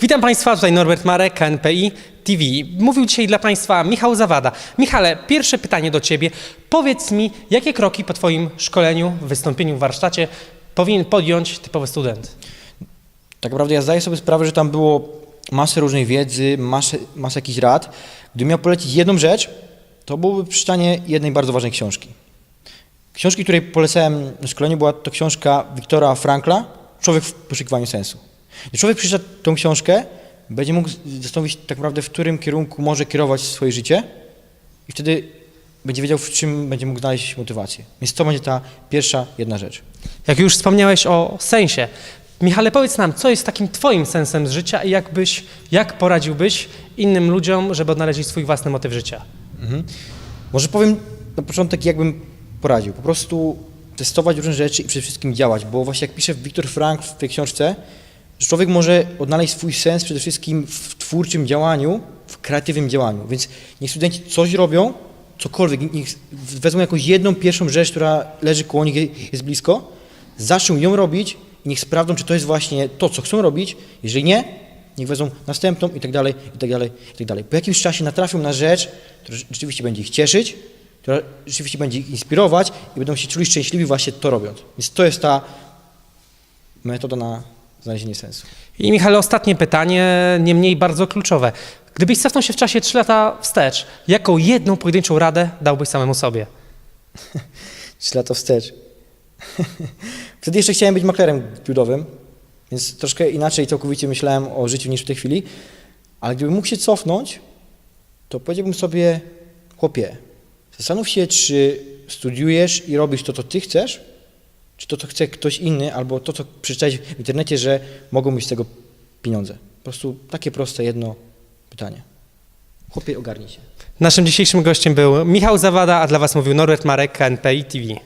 Witam Państwa, tutaj Norbert Marek, KNPI TV. Mówił dzisiaj dla Państwa Michał Zawada. Michale, pierwsze pytanie do Ciebie. Powiedz mi, jakie kroki po Twoim szkoleniu, wystąpieniu w warsztacie powinien podjąć typowy student? Tak naprawdę ja zdaję sobie sprawę, że tam było masę różnej wiedzy, masę, masę jakichś rad. Gdybym miał polecić jedną rzecz, to byłoby przeczytanie jednej bardzo ważnej książki. Książki, której polecałem na szkoleniu, była to książka Wiktora Frankla, Człowiek w poszukiwaniu sensu. Gdy człowiek przeczyta tą książkę, będzie mógł zastanowić tak naprawdę, w którym kierunku może kierować swoje życie i wtedy będzie wiedział, w czym będzie mógł znaleźć motywację. Więc to będzie ta pierwsza, jedna rzecz. Jak już wspomniałeś o sensie, Michale, powiedz nam, co jest takim Twoim sensem z życia i jakbyś, jak poradziłbyś innym ludziom, żeby odnaleźli swój własny motyw życia? Może powiem na początek, jakbym poradził. Po prostu testować różne rzeczy i przede wszystkim działać, bo właśnie jak pisze Viktor Frank w tej książce, że człowiek może odnaleźć swój sens przede wszystkim w twórczym działaniu, w kreatywnym działaniu. Więc niech studenci coś robią, cokolwiek, niech wezmą jakąś jedną pierwszą rzecz, która leży koło nich, jest blisko, zaczną ją robić i niech sprawdzą, czy to jest właśnie to, co chcą robić. Jeżeli nie, niech wezmą następną i tak dalej, i tak dalej, i tak dalej. Po jakimś czasie natrafią na rzecz, która rzeczywiście będzie ich cieszyć, która rzeczywiście będzie ich inspirować i będą się czuli szczęśliwi właśnie to robiąc. Więc to jest ta metoda na znalezienie sensu. I Michale, ostatnie pytanie, nie mniej bardzo kluczowe. Gdybyś cofnął się w czasie 3 lata wstecz, jaką jedną pojedynczą radę dałbyś samemu sobie? Trzy lata wstecz. Wtedy jeszcze chciałem być maklerem giełdowym, więc troszkę inaczej całkowicie myślałem o życiu niż w tej chwili, ale gdybym mógł się cofnąć, to powiedziałbym sobie, chłopie, zastanów się, czy studiujesz i robisz to, co ty chcesz, czy to, co chce ktoś inny, albo to, co przeczytałeś w internecie, że mogą być z tego pieniądze. Po prostu takie proste jedno pytanie. Chłopie, ogarnij się. Naszym dzisiejszym gościem był Michał Zawada, a dla Was mówił Norbert Marek, KNPI TV.